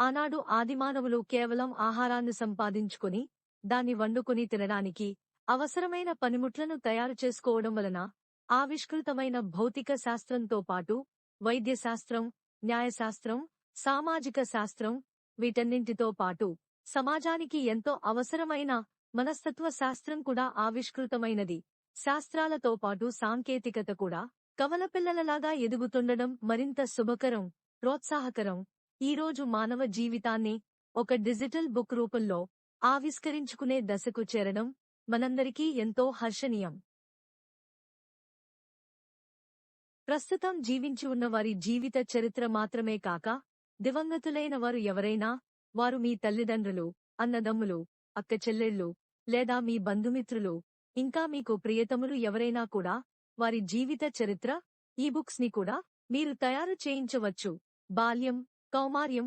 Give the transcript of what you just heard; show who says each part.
Speaker 1: ఆనాడు ఆదిమానవులు కేవలం ఆహారాన్ని సంపాదించుకుని దాన్ని వండుకుని తినడానికి అవసరమైన పనిముట్లను తయారు చేసుకోవడం వలన ఆవిష్కృతమైన భౌతిక శాస్త్రంతో పాటు వైద్యశాస్త్రం న్యాయశాస్త్రం సామాజిక శాస్త్రం వీటన్నింటితో పాటు సమాజానికి ఎంతో అవసరమైన మనస్తత్వ శాస్త్రం కూడా ఆవిష్కృతమైనది. శాస్త్రాలతో పాటు సాంకేతికత కూడా కవలపిల్లలలాగా ఎదుగుతుండడం మరింత శుభకరం ప్రోత్సాహకరం ఈరోజు మానవ జీవితాన్ని ఒక డిజిటల్ బుక్ రూపంలో ఆవిష్కరించుకునే దశకు చేరడం మనందరికీ ఎంతో హర్షణీయం. ప్రస్తుతం జీవించి ఉన్న వారి జీవిత చరిత్ర మాత్రమే కాక దివంగతులైన వారు ఎవరైనా వారు మీ తల్లిదండ్రులు అన్నదమ్ములు అక్కచెల్లెళ్ళు లేదా మీ బంధుమిత్రులు ఇంకా మీకు ప్రియతములు ఎవరైనా కూడా వారి జీవిత చరిత్ర ఈ బుక్స్ని కూడా మీరు తయారు చేయించవచ్చు. బాల్యం കൗമാര്യം